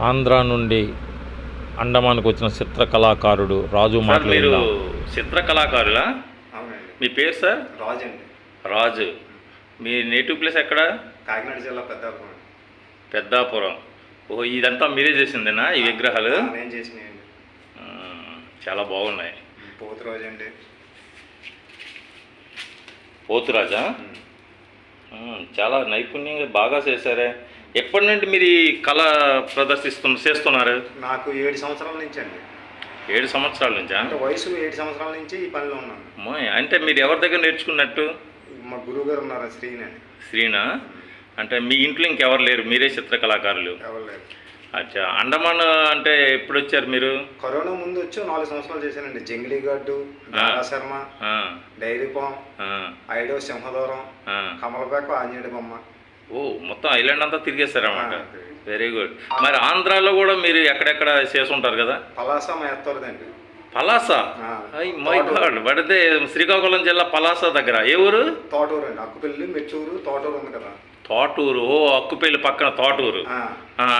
ఆంధ్ర నుండి అండమాన్కి వచ్చిన చిత్ర కళాకారుడు రాజు మీరు. చిత్ర కళాకారులా అవునండి. మీ పేరు సార్? రాజు అండి. రాజు. మీ నేటివ్ ప్లేస్ ఎక్కడ? కాకినాడ జిల్లా పెద్దాపురం. పెద్దాపురం. ఓ ఇదంతా మీరే చేసిందేనా ఈ విగ్రహాలు? నేను చేసినాయండి. చాలా బాగున్నాయి. పోతు రోజు అండి. పోతురాజా? ఆ, చాలా నైపుణ్యంగా బాగా చేశారే. ఎప్పటి నుండి మీరు ఈ కళ ప్రదర్శిస్తున్న చేస్తున్నారు? నాకు ఏడు సంవత్సరాల నుంచి అండి. ఏడు సంవత్సరాల నుంచా? అంటే వయసు ఏడు సంవత్సరాల నుంచి ఈ పనిలో ఉన్నాను. అమ్మోయ్, అంటే మీరు ఎవరి దగ్గర నేర్చుకున్నట్టు? మా గురువు గారు ఉన్నారు శ్రీని అని. శ్రీనా? అంటే మీ ఇంట్లో ఇంకెవరు లేరు? మీరే చిత్ర కళాకారులు. ఎవరు లేరు. అచ్చా అండమాన్ అంటే ఎప్పుడు వచ్చారు మీరు? కరోనా ముందు వచ్చి నాలుగు సంవత్సరాలు చేశానండి. జంగిలీ గడ్డు దారా శర్మ ఆ, డైరీ పాం ఆ, ఐడో సింహదూరం ఆ. కమలపాకు ఆంజనేయుడి బొమ్మ. ఓ మొత్తం ఐలాండ్ అంతా తిరిగేస్తారన్నమాట. వెరీ గుడ్ మరి ఆంధ్రాలో కూడా మీరు ఎక్కడెక్కడ చేసి ఉంటారు కదా? పలాస మా ఎత్తోరదండి పలాస మై గాడ్. పడితే శ్రీకాకుళం జిల్లా పలాస దగ్గర. ఏ ఊరు? తోటూరు అండి. అక్కుపల్లి మెచ్చూరు తోటూరు ఉంది కదా. తోటూరు. ఓ అక్కుపల్లి పక్కన తోటూరు.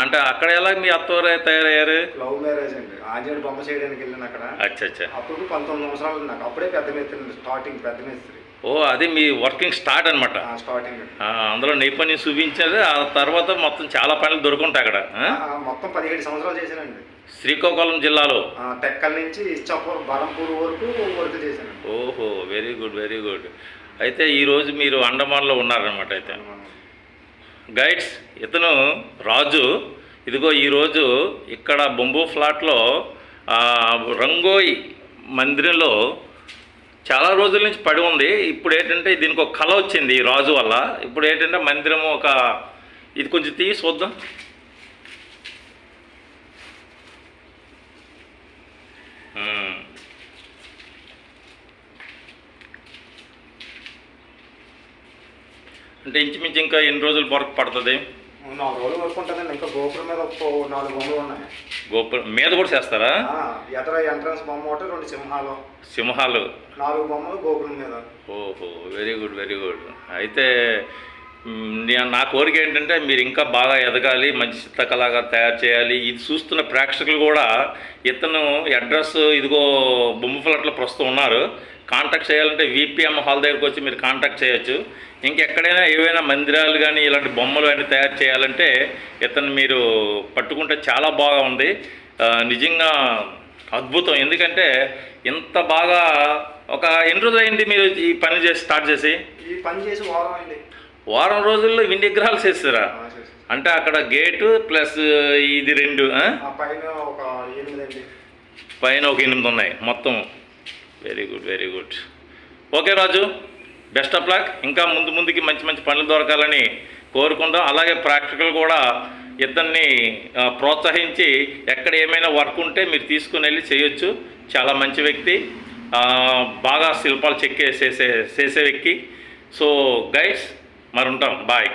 అంటే అక్కడ ఎలా మీ అత్తవారు తయారయ్యారు? లవ్ మ్యారేజ్ అండి. ఆంజనేయుడు బొమ్మ చేయడానికి వెళ్ళాను అక్కడ. అచ్చా అచ్చా అప్పుడు పంతొమ్మిది సంవత్సరాలు నాకు. అప్పుడే పెద్ద మేస్త్రి స్టార్టింగ్ పెద్ద మేస్త్రి. ఓ అది మీ వర్కింగ్ స్టార్ట్ అనమాట స్టార్టింగ్. అందులో నైపుణ్యం చూపించారు ఆ తర్వాత మొత్తం చాలా పనులు దొరుకుంటాయి అక్కడ. మొత్తం పదిహేడు సంవత్సరాలు చేశానండి. శ్రీకాకుళం జిల్లాలో? టెక్కల్ నుంచి ఇచ్చాపూర్ బలంపూర్ వరకు వర్క్ చేశానండి ఓహో వెరీ గుడ్ వెరీ గుడ్. అయితే ఈరోజు మీరు అండమాన్లో ఉన్నారనమాట అయితే. గైడ్స్ ఇతను రాజు. ఇదిగో ఈరోజు ఇక్కడ బొంబు ఫ్లాట్లో రంగోయ్ మందిరంలో చాలా రోజుల నుంచి పడి ఉంది. ఇప్పుడు ఏంటంటే దీనికి ఒక కళ వచ్చింది ఈ రాజు వల్ల. ఇప్పుడు ఏంటంటే మందిరం ఒక ఇది కొంచెం తీసి చూద్దాం. అంటే ఇంచుమించు ఇంకా ఎన్ని రోజులు వరకు పడుతుంది? నాలుగు రోజులు వరకు ఉంటుందండి. ఇంకా గోపురం మీద ఒక నాలుగు బొమ్మలు ఉన్నాయి. గోపురం మీద కూడా చేస్తారా? ఆ, ఎదర ఎంట్రన్స్ బొమ్మ ఒకటి రెండు సింహాలు. సింహాలు. నాలుగు బొమ్మలు గోపురం మీద. ఓహో వెరీ గుడ్ వెరీ గుడ్. అయితే నా కోరిక ఏంటంటే మీరు ఇంకా బాగా ఎదగాలి మంచి చిత్రకళగా తయారు చేయాలి. ఇది చూస్తున్న ప్రేక్షకులు కూడా ఇతను అడ్రస్ ఇదిగో బొమ్మ ఫ్లాట్లో ప్రస్తుతం ఉన్నారు. కాంటాక్ట్ చేయాలంటే విపిఎం హాల్ దగ్గరకు వచ్చి మీరు కాంటాక్ట్ చేయొచ్చు. ఇంకెక్కడైనా ఏవైనా మందిరాలు కానీ ఇలాంటి బొమ్మలు అన్నీ తయారు చేయాలంటే ఇతను మీరు పట్టుకుంటే చాలా బాగా ఉంది. నిజంగా అద్భుతం. ఎందుకంటే ఇంత బాగా ఒక ఎన్ని రోజులు అయింది మీరు ఈ పని చేసి స్టార్ట్ చేసి? ఈ పని చేసి వారం అండి వారం రోజుల్లో ఇన్ని విగ్రహాలు చేస్తారా. అంటే అక్కడ గేటు ప్లస్ ఇది రెండు పైన ఒక ఎనిమిది అండి. పైన ఒక ఎనిమిది ఉన్నాయి మొత్తం. Very good very good okay Raju. Best of luck ఇంకా ముందు ముందుకి మంచి మంచి పనులు దొరకాలని కోరుకుందాం. అలాగే ప్రాక్టికల్ కూడా ఆ, ప్రోత్సహించి ఎక్కడ ఏమైనా వర్క్ ఉంటే మీరు తీసుకుని వెళ్ళి చేయొచ్చు. చాలా మంచి వ్యక్తి. బాగా శిల్పాలు చెక్కే చేసే చేసే వ్యక్తి. సో గైడ్స్ మరి ఉంటాం. బాయ్.